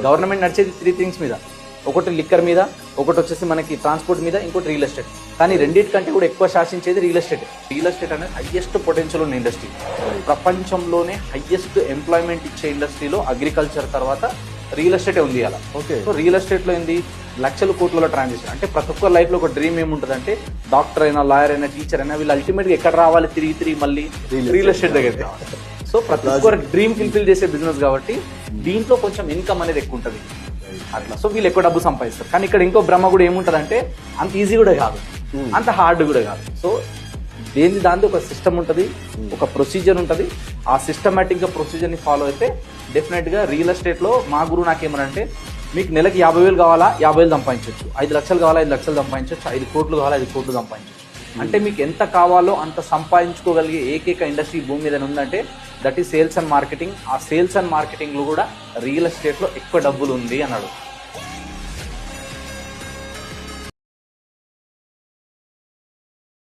Government నడిచేది three things మీద. ఒకటి లిక్కర్ మీద ఒకటి వచ్చేసి మనకి ట్రాన్స్పోర్ట్ మీద ఇంకోటి రియల్ ఎస్టేట్ కానీ రెండింటికంటే కూడా ఎక్కువ శాసించేది రియల్ ఎస్టేట్ రియల్ ఎస్టేట్ అనేది హైయెస్ట్ పొటెన్షియల్ ఉన్న ఇండస్ట్రీ ప్రపంచంలోనే హైయెస్ట్ ఎంప్లాయ్మెంట్ ఇచ్చే ఇండస్ట్రీలో అగ్రికల్చర్ తర్వాత రియల్ ఎస్టేటే ఉంది అలా ఓకే సో రియల్ ఎస్టేట్లో ఏంది? లక్షల కోట్ల ట్రాన్సాక్షన్ అంటే ప్రతి ఒక్క లైఫ్లో ఒక డ్రీమ్ ఏముంటుంది అంటే డాక్టర్ అయినా లాయర్ అయినా టీచర్ అయినా వీళ్ళు అల్టిమేట్గా ఎక్కడ రావాలి? తిరిగి తిరిగి మళ్ళీ రియల్ ఎస్టేట్ దగ్గరికి రావాలి. సో ప్రతి ఒక్కరు డ్రీమ్ ఫుల్ఫిల్ చేసే బిజినెస్ కాబట్టి దీంట్లో కొంచెం ఇన్కమ్ అనేది ఎక్కువ ఉంటుంది. అట్లా. సో వీళ్ళు ఎక్కువ డబ్బు సంపాదిస్తారు. కానీ ఇక్కడ ఇంకో భ్రమ కూడా ఏముంటది అంటే అంత ఈజీ కూడా కాదు. అంత హార్డ్ కూడా కాదు. సో దేని దాని ఒక సిస్టమ్ ఉంటుంది ఒక ప్రొసీజర్ ఉంటుంది. ఆ సిస్టమేటిక్గా ప్రొసీజర్ని ఫాలో అయితే డెఫినెట్గా రియల్ ఎస్టేట్లో మా గురువు నాకేమనంటే మీకు నెలకి యాభై వేలు కావాలా? యాభై వేలు సంపాదించవచ్చు ఐదు లక్షలు కావాలా? ఐదు లక్షలు సంపాదించవచ్చు ఐదు కోట్లు కావాలా? ఐదు కోట్లు సంపాదించవచ్చు అంటే మీకు ఎంత కావాలో అంత సంపాదించుకోగలిగే ఏకైక ఇండస్ట్రీ భూమి మీద ఉందంటే that is sales and marketing ఆ సేల్స్ అండ్ మార్కెటింగ్లో కూడా రియల్ ఎస్టేట్లో ఎక్కువ డబ్బులు ఉంది అన్నాడు